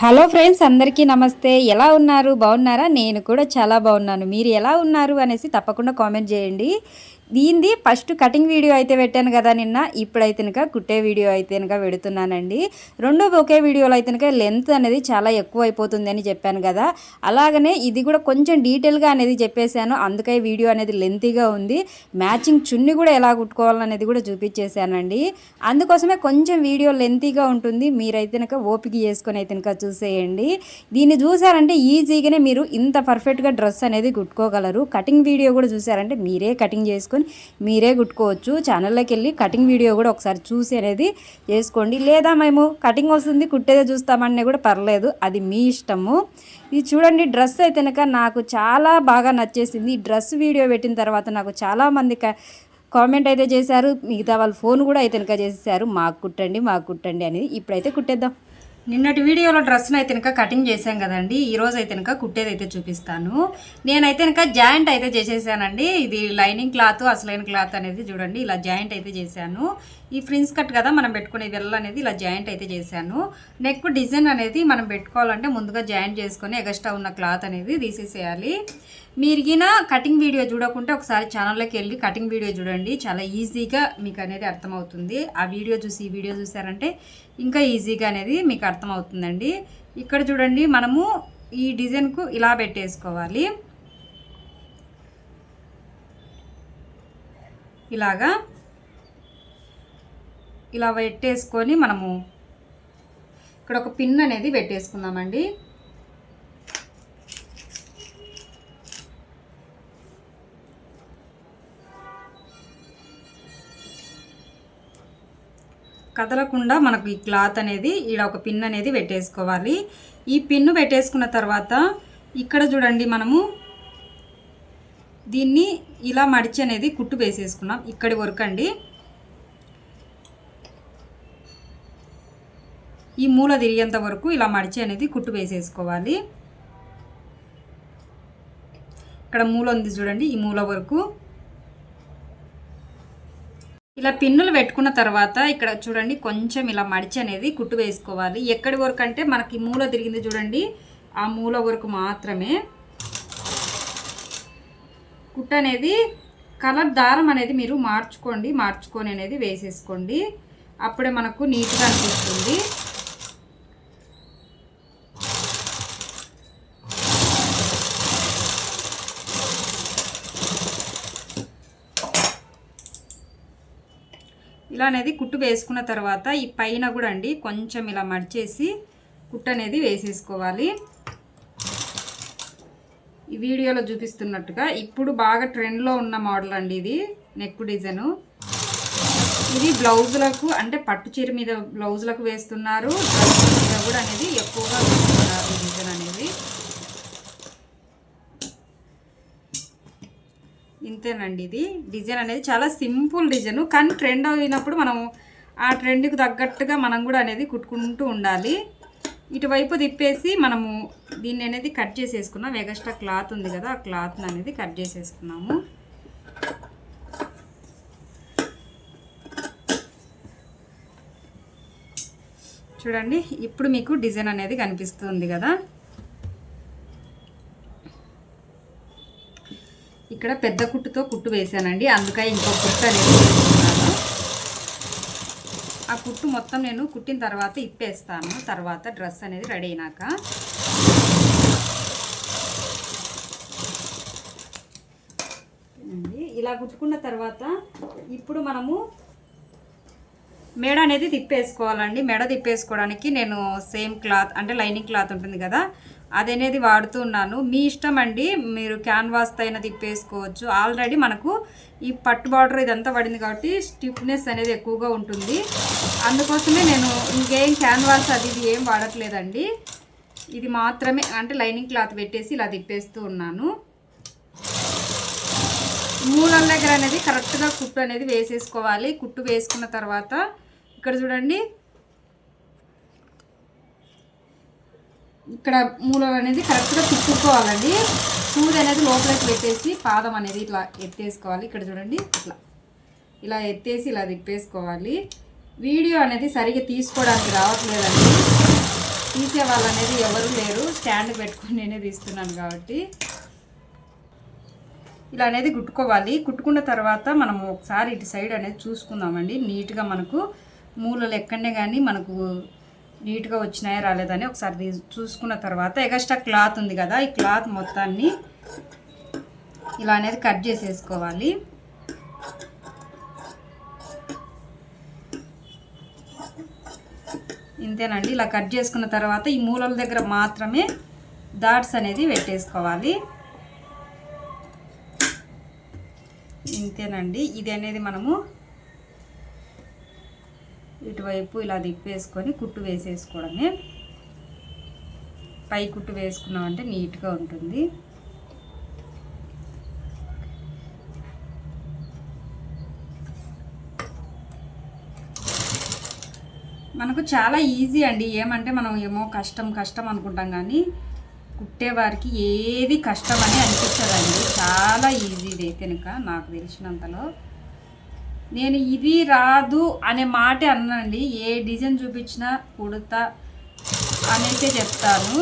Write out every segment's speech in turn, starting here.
Hello friends అందరికీ నమస్తే. ఎలా ఉన్నారు? బాగున్నారా? నేను కూడా చాలా బాగున్నాను. మీరు ఎలా ఉన్నారు? అనేసి తప్పకుండా కామెంట్ చేయండి. దీనిది ఫస్ట్ కటింగ్ వీడియో అయితే పెట్టాను కదా నిన్న. ఇప్పుడైతే కనుక కుట్టే వీడియో అయితే కనుక పెడుతున్నానండి. రెండో ఒకే వీడియోలో అయితే కనుక లెంత్ అనేది చాలా ఎక్కువ అయిపోతుంది అని చెప్పాను కదా. అలాగనే ఇది కూడా కొంచెం డీటెయిల్గా అనేది చెప్పేశాను. అందుకే వీడియో అనేది లెంతీగా ఉంది. మ్యాచింగ్ చున్ని కూడా ఎలా కుట్టుకోవాలనేది కూడా చూపించేశానండి. అందుకోసమే కొంచెం వీడియో లెంతీగా ఉంటుంది. మీరైతే కనుక ఓపిక చేసుకొని అయితే కనుక చూసేయండి. దీన్ని చూసారంటే ఈజీగానే మీరు ఇంత పర్ఫెక్ట్గా డ్రెస్ అనేది కుట్టుకోగలరు. కటింగ్ వీడియో కూడా చూసారంటే మీరే కటింగ్ చేసుకొని మీరే కుట్టుకోవచ్చు ఛానల్లోకి వెళ్ళి కటింగ్ వీడియో కూడా ఒకసారి చూసి అనేది చేసుకోండి. లేదా మేము కటింగ్ వస్తుంది కుట్టేదే చూస్తామనే కూడా పర్లేదు అది మీ ఇష్టము. ఇది చూడండి డ్రెస్ అయితే నాకు చాలా బాగా నచ్చేసింది. ఈ డ్రెస్ వీడియో పెట్టిన తర్వాత నాకు చాలామంది కామెంట్ అయితే చేశారు. మిగతా వాళ్ళ ఫోన్ కూడా అయితే కనుక చేసేసారు. మాకు కుట్టండి మాకు కుట్టండి అనేది ఇప్పుడైతే కుట్టేద్దాం. నిన్నటి వీడియోలో డ్రెస్ను అయితే కనుక కటింగ్ చేశాం కదండి. ఈరోజు అయితే కనుక కుట్టేది అయితే చూపిస్తాను. నేనైతే కనుక జాయింట్ అయితే చేసేసానండి. ఇది లైనింగ్ క్లాత్ అసలైన క్లాత్ అనేది చూడండి ఇలా జాయింట్ అయితే చేశాను. ఈ ఫ్రిన్స్ కట్ కదా మనం పెట్టుకునే వెల్ల అనేది ఇలా జాయింట్ అయితే చేశాను. నెక్ డిజైన్ అనేది మనం పెట్టుకోవాలంటే ముందుగా జాయింట్ చేసుకొని ఎగస్ట్రా ఉన్న క్లాత్ అనేది తీసేసేయాలి. మీరిగిన కటింగ్ వీడియో చూడకుంటే ఒకసారి ఛానల్లోకి వెళ్ళి కటింగ్ వీడియో చూడండి. చాలా ఈజీగా మీకు అనేది అర్థమవుతుంది. ఆ వీడియో చూసి ఈ వీడియో చూసారంటే ఇంకా ఈజీగా అనేది మీకు అర్థమవుతుందండి. ఇక్కడ చూడండి మనము ఈ డిజైన్కు ఇలా పెట్టేసుకోవాలి. ఇలాగా. ఇలా పెట్టేసుకొని మనము ఇక్కడ ఒక పిన్ అనేది పెట్టేసుకుందామండి. కదలకుండా మనకు ఈ క్లాత్ అనేది ఈడ ఒక పిన్ అనేది పెట్టేసుకోవాలి. ఈ పిన్ను పెట్టేసుకున్న తర్వాత ఇక్కడ చూడండి మనము దీన్ని ఇలా మడిచి అనేది కుట్టు వేసేసుకున్నాం. ఇక్కడి వరకు అండి. ఈ మూల తిరిగేంత వరకు ఇలా మడిచి అనేది కుట్టు వేసేసుకోవాలి. ఇక్కడ మూల ఉంది చూడండి ఈ మూల వరకు. ఇలా పిన్నులు పెట్టుకున్న తర్వాత ఇక్కడ చూడండి కొంచెం ఇలా మడిచి అనేది కుట్టు వేసుకోవాలి. ఎక్కడి వరకు అంటే మనకి మూల తిరిగింది చూడండి ఆ మూల వరకు మాత్రమే. కుట్టు అనేది కలర్ దారం అనేది మీరు మార్చుకోండి మార్చుకొని అనేది వేసేసుకోండి. అప్పుడే మనకు నీట్గా అనిపిస్తుంది. ఇలా అనేది కుట్టు వేసుకున్న తర్వాత ఈ పైన కూడా అండి కొంచెం ఇలా మడిచేసి కుట్టు అనేది వేసేసుకోవాలి. ఈ వీడియోలో చూపిస్తున్నట్టుగా ఇప్పుడు బాగా ట్రెండ్లో ఉన్న మోడల్ అండి ఇది నెక్ డిజైను ఇది బ్లౌజులకు అంటే పట్టు చీర మీద బ్లౌజులకు వేస్తున్నారు. డ్రెస్ మీద కూడా అనేది ఎక్కువగా వేస్తున్నారు డిజైన్ అనేది. ఇంతేనండి ఇది. డిజైన్ అనేది చాలా సింపుల్ డిజైన్. కానీ ట్రెండ్ అయినప్పుడు మనం ఆ ట్రెండ్కి తగ్గట్టుగా మనం కూడా అనేది కుట్టుకుంటూ ఉండాలి. ఇటువైపు తిప్పేసి మనము దీన్ని అనేది కట్ చేసేసుకున్నాం. ఎగస్ట్రా క్లాత్ ఉంది కదా ఆ క్లాత్ని అనేది కట్ చేసేసుకున్నాము. చూడండి ఇప్పుడు మీకు డిజైన్ అనేది కనిపిస్తుంది కదా. ఇక్కడ పెద్ద కుట్టుతో కుట్టు వేసానండి అందుకే ఇంకో కుట్టు అనేది వేసుకున్నాను. ఆ కుట్టు మొత్తం నేను కుట్టిన తర్వాత ఇప్పేస్తాను. తర్వాత డ్రెస్ అనేది రెడీ అయినాక. ఇలా కుట్టుకున్న తర్వాత ఇప్పుడు మనము మెడ అనేది తిప్పేసుకోవాలండి. మెడ తిప్పేసుకోవడానికి నేను సేమ్ క్లాత్ అంటే లైనింగ్ క్లాత్ ఉంటుంది కదా అది అనేది వాడుతున్నాను మీ ఇష్టం అండి. మీరు క్యాన్వాస్ అయినా తిప్పేసుకోవచ్చు. ఆల్రెడీ మనకు ఈ పట్టు బార్డర్ ఇదంతా పడింది కాబట్టి స్టిఫ్నెస్ అనేది ఎక్కువగా ఉంటుంది. అందుకోసమే నేను ఇంకేం క్యాన్వాస్ అది ఇది ఏం వాడట్లేదండి. ఇది మాత్రమే అంటే లైనింగ్ క్లాత్ పెట్టేసి ఇలా తిప్పేస్తూ ఉన్నాను. మూలం దగ్గర అనేది కరెక్ట్గా కుట్టు అనేది వేసేసుకోవాలి. కుట్టు వేసుకున్న తర్వాత ఇక్కడ చూడండి. ఇక్కడ మూలలు అనేది కరెక్ట్గా తిప్పుకోవాలండి. సూది అనేది లోపలికి పెట్టేసి పాదం అనేది ఇట్లా ఎత్తేసుకోవాలి. ఇక్కడ చూడండి ఇట్లా. ఇలా ఎత్తేసి ఇలా తిప్పేసుకోవాలి. వీడియో అనేది సరిగ్గా తీసుకోవడానికి రావట్లేదండి. తీసే వాళ్ళు అనేది ఎవరు లేరు. స్టాండ్ పెట్టుకొని నేనే తీస్తున్నాను కాబట్టి. ఇలా అనేది కుట్టుకోవాలి. కుట్టుకున్న తర్వాత మనం ఒకసారి ఇటు సైడ్ అనేది చూసుకుందామండి. నీట్గా మనకు మూలలు ఎక్కడనే కానీ మనకు నీట్గా వచ్చినాయా రాలేదని ఒకసారి చూసుకున్న తర్వాత ఎగస్ట్రా క్లాత్ ఉంది కదా ఈ క్లాత్ మొత్తాన్ని ఇలా అనేది కట్ చేసేసుకోవాలి. ఇంతేనండి ఇలా కట్ చేసుకున్న తర్వాత ఈ మూలల దగ్గర మాత్రమే డాట్స్ అనేది పెట్టేసుకోవాలి. ఇంతేనండి ఇది అనేది మనము ఇటువైపు ఇలా తిప్పేసుకొని కుట్టు వేసేసుకోవడమే. పై కుట్టు వేసుకున్నామంటే నీట్గా ఉంటుంది. మనకు చాలా ఈజీ అండి. ఏమంటే మనం ఏమో కష్టం కష్టం అనుకుంటాం కానీ కుట్టేవారికి ఏది కష్టం అని అనిపించదండి. చాలా ఈజీ అయితే కనుక నాకు తెలిసినంతలో. నేను ఇది రాదు అనే మాట అన్నానండి. ఏ డిజైన్ చూపించినా కుడతా అనేసి చెప్తాను.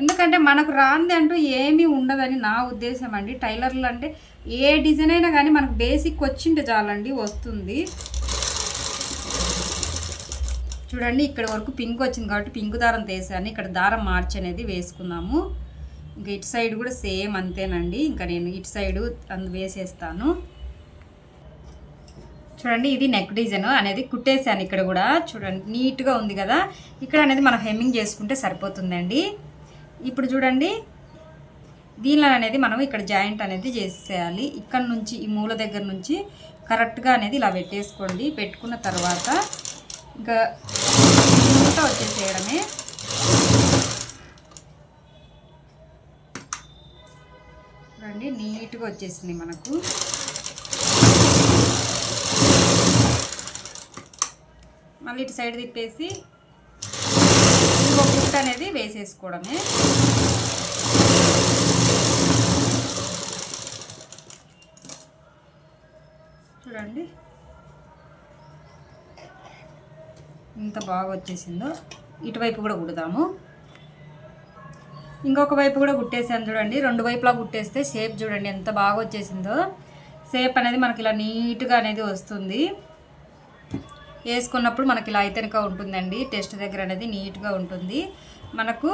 ఎందుకంటే మనకు రాంది అంటూ ఏమీ ఉండదని నా ఉద్దేశం అండి. టైలర్లు అంటే ఏ డిజైన్ అయినా కానీ మనకు బేసిక్ వచ్చింటే చాలండి వస్తుంది. చూడండి ఇక్కడ వరకు పింక్ వచ్చింది కాబట్టి పింక్ దారం తీసాను ఇక్కడ దారం మార్చి అనేది వేసుకుందాము ఇంకా ఇటు సైడ్ కూడా సేమ్ అంతేనండి. ఇంకా నేను ఇటు సైడు అందు వేసేస్తాను. చూడండి ఇది నెక్ డిజైన్ అనేది కుట్టేశాను ఇక్కడ కూడా. చూడండి నీట్గా ఉంది కదా. ఇక్కడ అనేది మనం హెమ్మింగ్ చేసుకుంటే సరిపోతుందండి. ఇప్పుడు చూడండి దీనిలో అనేది మనం ఇక్కడ జాయింట్ అనేది చేసేయాలి. ఇక్కడ నుంచి ఈ మూల దగ్గర నుంచి కరెక్ట్గా అనేది ఇలా పెట్టేసుకోండి. పెట్టుకున్న తర్వాత ఇంకా ఇంకా వచ్చేసేయడమే. చూడండి నీట్గా వచ్చేసింది మనకు. మళ్ళీ ఇటు సైడ్ తిప్పేసి ఇంకొక గుట్ట అనేది వేసేసుకోవడమే. చూడండి. ఇంత బాగా వచ్చేసిందో. ఇటువైపు కూడా కుడదాము. ఇంకొక వైపు కూడా కుట్టేసాను చూడండి. రెండు వైపులా కుట్టేస్తే షేప్ చూడండి ఎంత బాగా వచ్చేసిందో. షేప్ అనేది మనకి ఇలా నీట్గా అనేది వస్తుంది. వేసుకున్నప్పుడు మనకి ఇలా అయితేనక ఉంటుందండి. టెస్ట్ దగ్గర అనేది నీట్గా ఉంటుంది. మనకు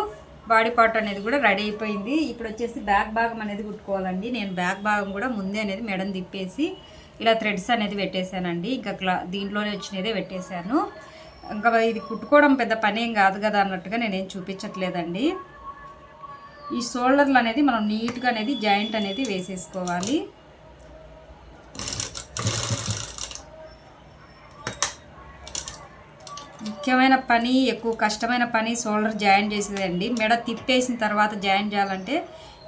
బాడీ పార్ట్ అనేది కూడా రెడీ అయిపోయింది. ఇప్పుడు వచ్చేసి బ్యాక్ భాగం అనేది కుట్టుకోవాలండి. నేను బ్యాక్ భాగం కూడా ముందే అనేది మెడం తిప్పేసి ఇలా థ్రెడ్స్ అనేది పెట్టేశానండి. ఇంకా క్లా దీంట్లోనే వచ్చినదే పెట్టేశాను. ఇంకా ఇది కుట్టుకోవడం పెద్ద పని ఏం కాదు కదా అన్నట్టుగా నేనేం చూపించట్లేదండి. ఈ షోల్డర్లు అనేది మనం నీట్గా అనేది జాయింట్ అనేది వేసేసుకోవాలి. ముఖ్యమైన పని ఎక్కువ కష్టమైన పని షోల్డర్ జాయిన్ చేసేదండి. మెడ తిప్పేసిన తర్వాత జాయిన్ చేయాలంటే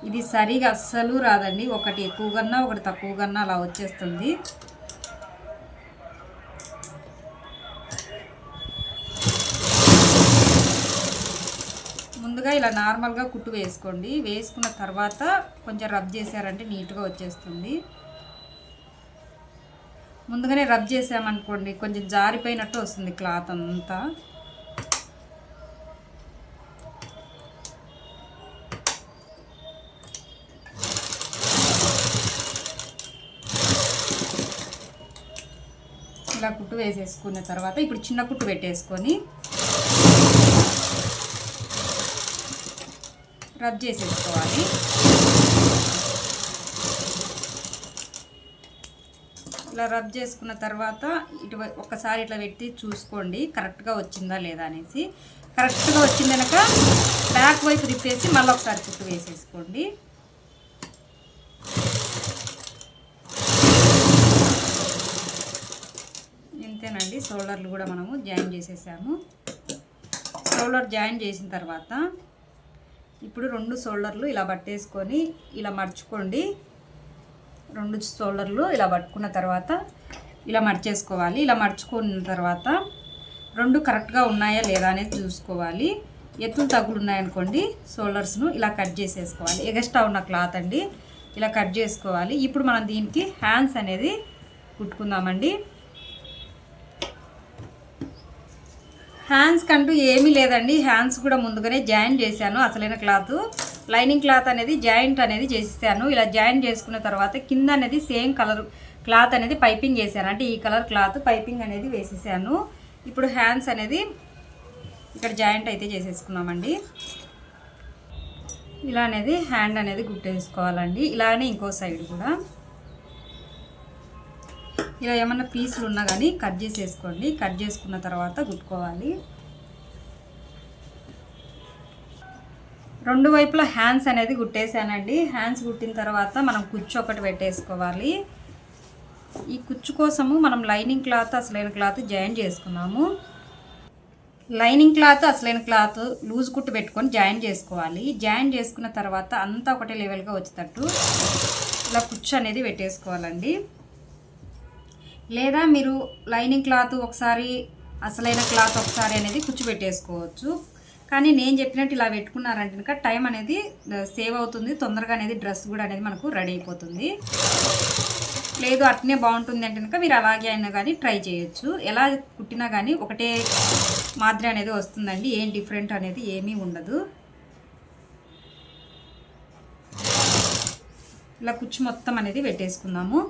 ఇది సరిగా అస్సలు రాదండి. ఒకటి ఎక్కువగా ఒకటి తక్కువగా అలా వచ్చేస్తుంది. ముందుగా ఇలా నార్మల్గా కుట్టు వేసుకోండి. వేసుకున్న తర్వాత కొంచెం రబ్ చేశారంటే నీట్గా వచ్చేస్తుంది. ముందుగానే రబ్ చేసామనుకోండి కొంచెం జారిపోయినట్టు వస్తుంది క్లాత్ అంతా. ఇలా కుట్టు వేసేసుకున్న తర్వాత ఇప్పుడు చిన్న కుట్టు పెట్టేసుకొని రబ్ చేసేసుకోవాలి. ఇలా రబ్ చేసుకున్న తర్వాత ఇటు ఒకసారి ఇట్లా పెట్టి చూసుకోండి కరెక్ట్గా వచ్చిందా లేదా అనేసి. కరెక్ట్గా వచ్చింది కనుక బ్యాక్ వైపు తిప్పేసి మళ్ళీ ఒకసారి కుట్టు వేసేసుకోండి. ఇంతేనండి షోల్డర్లు కూడా మనము జాయిన్ చేసేసాము. షోల్డర్ జాయిన్ చేసిన తర్వాత ఇప్పుడు రెండు షోల్డర్లు ఇలా పట్టేసుకొని ఇలా మర్చుకోండి. రెండు షోల్డర్లు ఇలా పట్టుకున్న తర్వాత ఇలా మర్చేసుకోవాలి. ఇలా మర్చుకున్న తర్వాత రెండు కరెక్ట్గా ఉన్నాయా లేదా అనేది చూసుకోవాలి. ఎత్తులు తగులు ఉన్నాయనుకోండి షోల్డర్స్ను ఇలా కట్ చేసేసుకోవాలి. ఎగస్ట్రా ఉన్న క్లాత్ అండి ఇలా కట్ చేసుకోవాలి. ఇప్పుడు మనం దీనికి హ్యాండ్స్ అనేది కుట్టుకుందామండి. హ్యాండ్స్ కంటూ ఏమీ లేదండి. హ్యాండ్స్ కూడా ముందుగానే జాయిన్ చేశాను. అసలైన క్లాత్. లైనింగ్ క్లాత్ అనేది జాయింట్ అనేది చేసేసాను. ఇలా జాయింట్ చేసుకున్న తర్వాత కింద అనేది సేమ్ కలర్ క్లాత్ అనేది పైపింగ్ వేసాను అంటే ఈ కలర్ క్లాత్ పైపింగ్ అనేది వేసేసాను. ఇప్పుడు హ్యాండ్స్ అనేది ఇక్కడ జాయింట్ అయితే చేసేసుకున్నామండి. ఇలా అనేది హ్యాండ్ అనేది గుట్టేసుకోవాలండి ఇలానే ఇంకో సైడ్ కూడా. ఇలా ఏమన్నా పీసులు ఉన్నా కానీ కట్ చేసేసుకోండి. కట్ చేసుకున్న తర్వాత గుట్టుకోవాలి. రెండు వైపులా హ్యాండ్స్ అనేది గుట్టేసానండి. హ్యాండ్స్ గుట్టిన తర్వాత మనం కుచ్చు ఒకటి పెట్టేసుకోవాలి. ఈ కుచ్చు కోసము మనం లైనింగ్ క్లాత్ అసలైన క్లాత్ జాయిన్ చేసుకున్నాము. లైనింగ్ క్లాత్ అసలైన క్లాత్ లూజ్ కుట్టు పెట్టుకొని జాయిన్ చేసుకోవాలి. జాయిన్ చేసుకున్న తర్వాత అంతా ఒకటే లెవెల్గా వచ్చేటట్టు ఇలా కుచ్చు అనేది పెట్టేసుకోవాలండి. లేదా మీరు లైనింగ్ క్లాత్ ఒకసారి అసలైన క్లాత్ ఒకసారి అనేది కుచ్చు పెట్టేసుకోవచ్చు. కానీ నేను చెప్పినట్టు ఇలా పెట్టుకున్నారంటే కనుక టైం అనేది సేవ్ అవుతుంది. తొందరగా అనేది డ్రెస్ కూడా అనేది మనకు రెడీ అయిపోతుంది. లేదు అట్నే బాగుంటుంది అంటే కనుక మీరు అలాగే అయినా కానీ ట్రై చేయొచ్చు. ఎలా కుట్టినా కానీ ఒకటే మాదిరి అనేది వస్తుందండి. ఏం డిఫరెంట్ అనేది ఏమీ ఉండదు. ఇలా కుచ్చు మొత్తం అనేది పెట్టేసుకుందాము.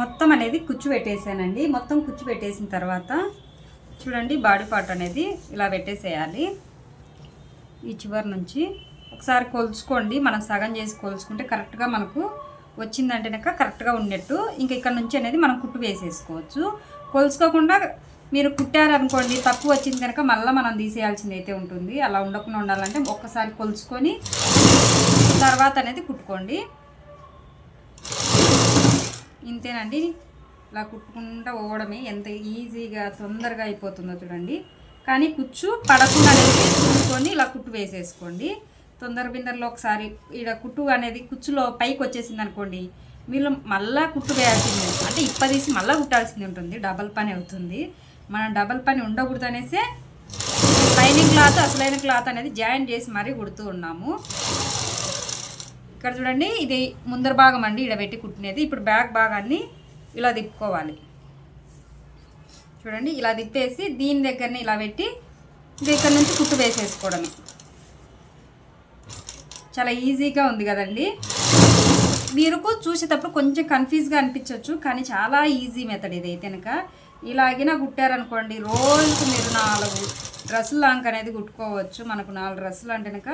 మొత్తం అనేది కుచ్చు పెట్టేసానండి. మొత్తం కుచ్చు పెట్టేసిన తర్వాత చూడండి బాడీ పార్ట్ అనేది ఇలా పెట్టేసేయాలి. ఈ చివరి నుంచి ఒకసారి కొలుచుకోండి. మనం సగం చేసి కొలుచుకుంటే కరెక్ట్గా మనకు వచ్చిందంటే కనుక కరెక్ట్గా ఉన్నట్టు ఇంకా ఇక్కడ నుంచి అనేది మనం కుట్టు వేసేసుకోవచ్చు. కొలుచుకోకుండా మీరు కుట్టారనుకోండి తక్కువ వచ్చింది కనుక మళ్ళీ మనం తీసేయాల్సింది అయితే ఉంటుంది. అలా ఉండకుండా ఉండాలంటే ఒక్కసారి కొలుచుకొని తర్వాత అనేది కుట్టుకోండి. ఇంతేనండి. ఇలా కుట్టుకుంటూ పోవడమే ఎంత ఈజీగా తొందరగా అయిపోతుందో చూడండి. కానీ కుచ్చు పడకుండా అనేది చూసుకొని ఇలా కుట్టు వేసేసుకోండి. తొందర బిందరలో ఒకసారి ఇక్కడ కుట్టు అనేది కుచ్చులో పైకి వచ్చేసింది అనుకోండి మీరు మళ్ళా కుట్టు వేయాల్సింది. అంటే ఇప్పదీసి మళ్ళీ కుట్టాల్సింది ఉంటుంది. డబల్ పని అవుతుంది. మనం డబల్ పని ఉండకూడదు అనేసి లైనింగ్ క్లాత్ అసలైన క్లాత్ అనేది జాయిన్ చేసి మరీ కుడుతూ ఉన్నాము. ఇక్కడ చూడండి ఇది ముందర భాగం అండి. ఇక్కడ పెట్టి కుట్టినది. ఇప్పుడు బ్యాక్ భాగాన్ని ఇలా తిప్పుకోవాలి. చూడండి ఇలా తిప్పేసి దీని దగ్గరని ఇలా పెట్టి దగ్గర నుంచి కుట్టు వేసేసుకోవడమే. చాలా ఈజీగా ఉంది కదండి. మీరుకు చూసేటప్పుడు కొంచెం కన్ఫ్యూజ్గా అనిపించవచ్చు కానీ చాలా ఈజీ మెథడ్ ఇది అయితే కనుక. ఇలాగినా కుట్టారనుకోండి రోజుకు మీరు నాలుగు డ్రెస్సులు లాంక్ అనేది కుట్టుకోవచ్చు. మనకు నాలుగు డ్రెస్సులు అంటే కనుక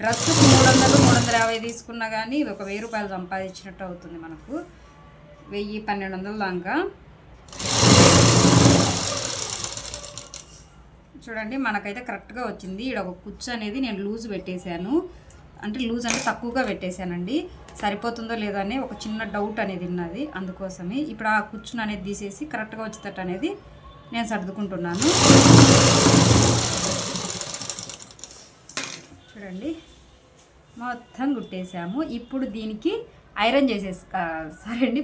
డ్రెస్సుకు మూడు వందలు మూడు వందల యాభై తీసుకున్నా కానీ ఒక వెయ్యి రూపాయలు సంపాదించినట్టు అవుతుంది మనకు. వెయ్యి పన్నెండు వందల దాకా చూడండి మనకైతే కరెక్ట్గా వచ్చింది. ఇక్కడ ఒక కుచ్చు అనేది నేను లూజ్ పెట్టేశాను. అంటే లూజ్ అంటే తక్కువగా పెట్టేశానండి. సరిపోతుందో లేదో అని ఒక చిన్న డౌట్ అనేది ఉన్నది అందుకోసమే. ఇప్పుడు ఆ కుచ్చును అనేది తీసేసి కరెక్ట్గా వచ్చేటట్టు అనేది నేను సర్దుకుంటున్నాను. చూడండి మొత్తం కుట్టేసాము ఇప్పుడు దీనికి ఐరన్ చేసేసి సరే అండి.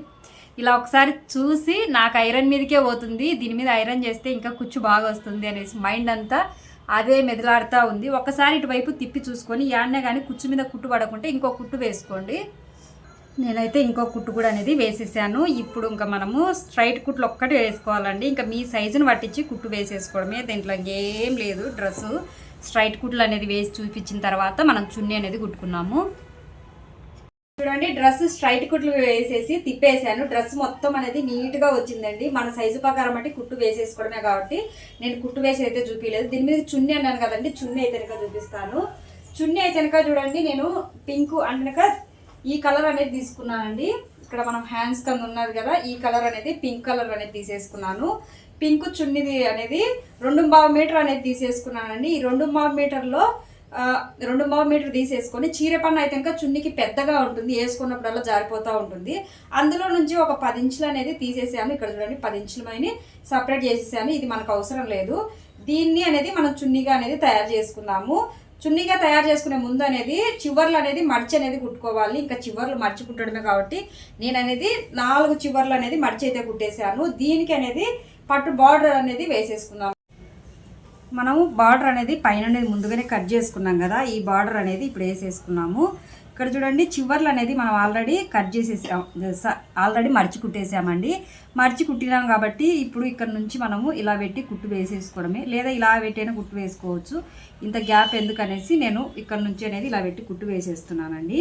ఇలా ఒకసారి చూసి నాకు ఐరన్ మీదకే పోతుంది దీని మీద ఐరన్ చేస్తే ఇంకా కుచ్చు బాగా వస్తుంది అనేసి మైండ్ అంతా అదే మెదలాడుతూ ఉంది. ఒకసారి ఇటువైపు తిప్పి చూసుకొని యాడనే కానీ కుచ్చు మీద కుట్టు పడకుంటే ఇంకో కుట్టు వేసుకోండి. నేనైతే ఇంకో కుట్టు కూడా అనేది వేసేసాను. ఇప్పుడు ఇంకా మనము స్ట్రైట్ కుట్లు ఒక్కటి వేసుకోవాలండి. ఇంకా మీ సైజుని పట్టించి కుట్టు వేసేసుకోవడమే. దీంట్లో ఇంకేం లేదు. డ్రెస్సు స్ట్రైట్ కుట్లు అనేది వేసి చూపించిన తర్వాత మనం చున్నీ అనేది కుట్టుకున్నాము. చూడండి డ్రెస్ స్ట్రైట్ కుట్లు వేసేసి తిప్పేసాను డ్రెస్ మొత్తం అనేది నీట్గా వచ్చిందండి. మన సైజు ప్రకారం బట్టి కుట్టు వేసేసుకోవడమే కాబట్టి నేను కుట్టు వేసి అయితే చూపించలేదు దీని మీద చున్నీ అన్నాను కదండి చున్నీ అయితే చూపిస్తాను. చున్నీ అయితే చూడండి నేను పింక్ అంటే ఈ కలర్ అనేది తీసుకున్నానండి. ఇక్కడ మనం హ్యాండ్స్ కింద ఉన్నది కదా ఈ కలర్ అనేది పింక్ కలర్ అనేది తీసేసుకున్నాను. పింక్ చున్నీది అనేది రెండు మీటర్ అనేది తీసేసుకున్నానండి. ఈ రెండు బావు మీటర్లో రెండు బావు మీటర్ తీసేసుకొని చీర పన్ను అయితే ఇంకా చున్నీకి పెద్దగా ఉంటుంది వేసుకున్నప్పుడల్లా జారిపోతూ ఉంటుంది. అందులో నుంచి ఒక పది ఇంచులు అనేది తీసేసాను ఇక్కడ చూడండి పది ఇంచుల పైన సపరేట్ చేసేసాను ఇది మనకు అవసరం లేదు. దీన్ని అనేది మనం చున్నీగా అనేది తయారు చేసుకున్నాము చున్నీగా తయారు చేసుకునే ముందు అనేది చివర్లు అనేది మడిచి అనేది కుట్టుకోవాలి. ఇంకా చివర్లు మడిచి కుట్టడమే కాబట్టి నేను అనేది నాలుగు చివర్లు అనేది మడిచి అయితే కుట్టేశాను. దీనికి అనేది పట్టు బార్డర్ అనేది వేసేసుకుందాం. మనము బార్డర్ అనేది పైన అనేది ముందుగానే కట్ చేసుకున్నాం కదా ఈ బార్డర్ అనేది ఇప్పుడు వేసేసుకున్నాము. ఇక్కడ చూడండి చివర్లు అనేది మనం ఆల్రెడీ కట్ చేసేసాం ఆల్రెడీ మర్చి కుట్టేసామండి. మర్చి కుట్టినాం కాబట్టి ఇప్పుడు ఇక్కడ నుంచి మనము ఇలా పెట్టి కుట్టు వేసేసుకోవడమే లేదా ఇలా పెట్టైనా కుట్టు వేసుకోవచ్చు. ఇంత గ్యాప్ ఎందుకనేసి నేను ఇక్కడ నుంచి అనేది ఇలా పెట్టి కుట్టు వేసేస్తున్నానండి.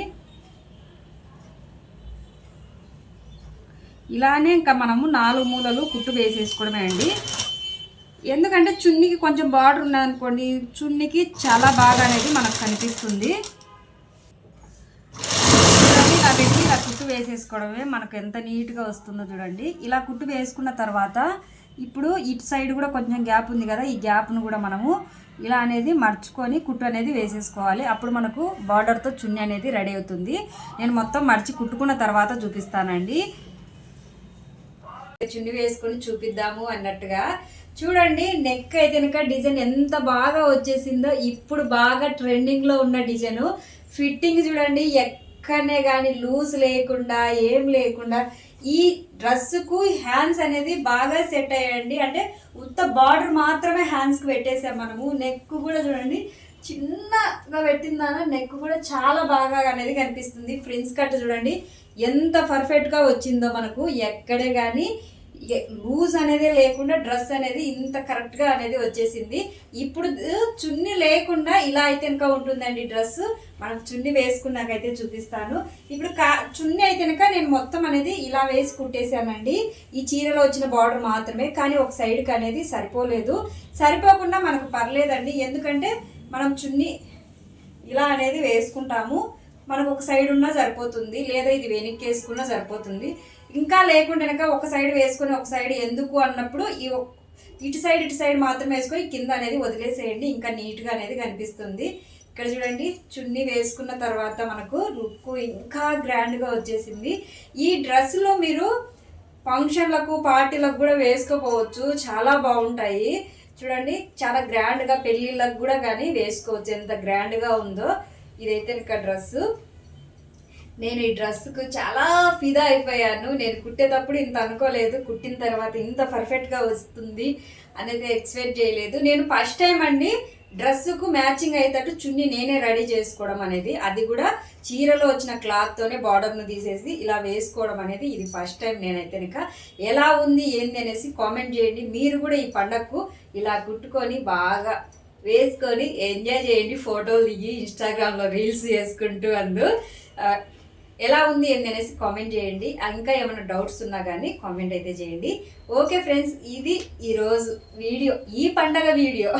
ఇలానే ఇంకా మనము నాలుగు మూలలు కుట్టు వేసేసుకోవడమే అండి. ఎందుకంటే చున్నీకి కొంచెం బార్డర్ ఉన్నదనుకోండి చున్నీకి చాలా బాగా అనేది మనకు కనిపిస్తుంది. ఇలా పెట్టి ఇలా కుట్టు వేసేసుకోవడమే మనకు ఎంత నీట్గా వస్తుందో చూడండి. ఇలా కుట్టు వేసుకున్న తర్వాత ఇప్పుడు ఇటు సైడ్ కూడా కొంచెం గ్యాప్ ఉంది కదా ఈ గ్యాప్ను కూడా మనము ఇలా అనేది మర్చుకొని కుట్టు అనేది వేసేసుకోవాలి. అప్పుడు మనకు బార్డర్తో చున్నీ అనేది రెడీ అవుతుంది. నేను మొత్తం మర్చి కుట్టుకున్న తర్వాత చూపిస్తానండి. చున్నీ వేసుకొని చూపిద్దాము అన్నట్టుగా. చూడండి నెక్ అయితే కనుక డిజైన్ ఎంత బాగా వచ్చేసిందో ఇప్పుడు బాగా ట్రెండింగ్లో ఉన్న డిజైన్ ఫిట్టింగ్ చూడండి ఎక్కడనే కానీ లూజ్ లేకుండా ఏం లేకుండా ఈ డ్రెస్సుకు హ్యాండ్స్ అనేది బాగా సెట్ అయ్యండి అంటే ఉత్త బార్డర్ మాత్రమే హ్యాండ్స్కి పెట్టేసాం మనము. నెక్ కూడా చూడండి చిన్నగా పెట్టిందాన నెక్ కూడా చాలా బాగా అనేది కనిపిస్తుంది. ఫ్రిన్స్ కట్ చూడండి ఎంత పర్ఫెక్ట్గా వచ్చిందో మనకు. ఎక్కడే కానీ లూజ్ అనేది లేకుండా డ్రెస్ అనేది ఇంత కరెక్ట్గా అనేది వచ్చేసింది. ఇప్పుడు చున్నీ లేకుండా ఇలా అయితే ఇంకా ఉంటుందండి డ్రెస్ మనం చున్నీ వేసుకున్నాకైతే చూపిస్తాను. ఇప్పుడు కా చున్నీ అయితే కనుక నేను మొత్తం అనేది ఇలా వేసి కుట్టేశానండి ఈ చీరలో వచ్చిన బార్డర్ మాత్రమే కానీ ఒక సైడ్కి అనేది సరిపోలేదు. సరిపోకుండా మనకు పర్లేదండి. ఎందుకంటే మనం చున్నీ ఇలా అనేది వేసుకుంటాము. మనకు ఒక సైడ్ ఉన్నా సరిపోతుంది లేదా ఇది వెనక్కి వేసుకున్నా సరిపోతుంది. ఇంకా లేకుండా కనుక ఒక సైడ్ వేసుకొని ఒక సైడ్ ఎందుకు అన్నప్పుడు ఈ ఇటు సైడ్ ఇటు సైడ్ మాత్రం వేసుకొని కింద అనేది వదిలేసేయండి. ఇంకా నీట్గా అనేది కనిపిస్తుంది. ఇక్కడ చూడండి చున్నీ వేసుకున్న తర్వాత మనకు లుక్ ఇంకా గ్రాండ్గా వచ్చేసింది. ఈ డ్రెస్లో మీరు ఫంక్షన్లకు పార్టీలకు కూడా వేసుకోపోవచ్చు. చాలా బాగుంటాయి. చూడండి చాలా గ్రాండ్గా పెళ్ళిళ్ళకు కూడా కానీ వేసుకోవచ్చు. ఎంత గ్రాండ్గా ఉందో ఇదైతే ఇంకా డ్రెస్సు. నేను ఈ డ్రెస్కు చాలా ఫిదా అయిపోయాను. నేను కుట్టేటప్పుడు ఇంత అనుకోలేదు. కుట్టిన తర్వాత ఇంత పర్ఫెక్ట్గా వస్తుంది అనేది ఎక్స్పెక్ట్ చేయలేదు. నేను ఫస్ట్ టైం అండి డ్రెస్సుకు మ్యాచింగ్ అయ్యేటట్టు చున్నీ నేనే రెడీ చేసుకోవడం అనేది. అది కూడా చీరలో వచ్చిన క్లాత్తోనే బార్డర్ను తీసేసి ఇలా వేసుకోవడం అనేది ఇది ఫస్ట్ టైం నేనైతే ఇంకా ఎలా ఉంది ఏంది అనేసి కామెంట్ చేయండి. మీరు కూడా ఈ పండగకు ఇలా కుట్టుకొని బాగా వేసుకొని ఎంజాయ్ చేయండి. ఫోటోలు దిగి ఇన్స్టాగ్రామ్లో రీల్స్ చేసుకుంటూ అందు. ఎలా ఉంది ఏంది అనేసి కామెంట్ చేయండి. ఇంకా ఏమైనా డౌట్స్ ఉన్నా కానీ కామెంట్ అయితే చేయండి. ఓకే ఫ్రెండ్స్ ఇది ఈరోజు వీడియో ఈ పండగ వీడియో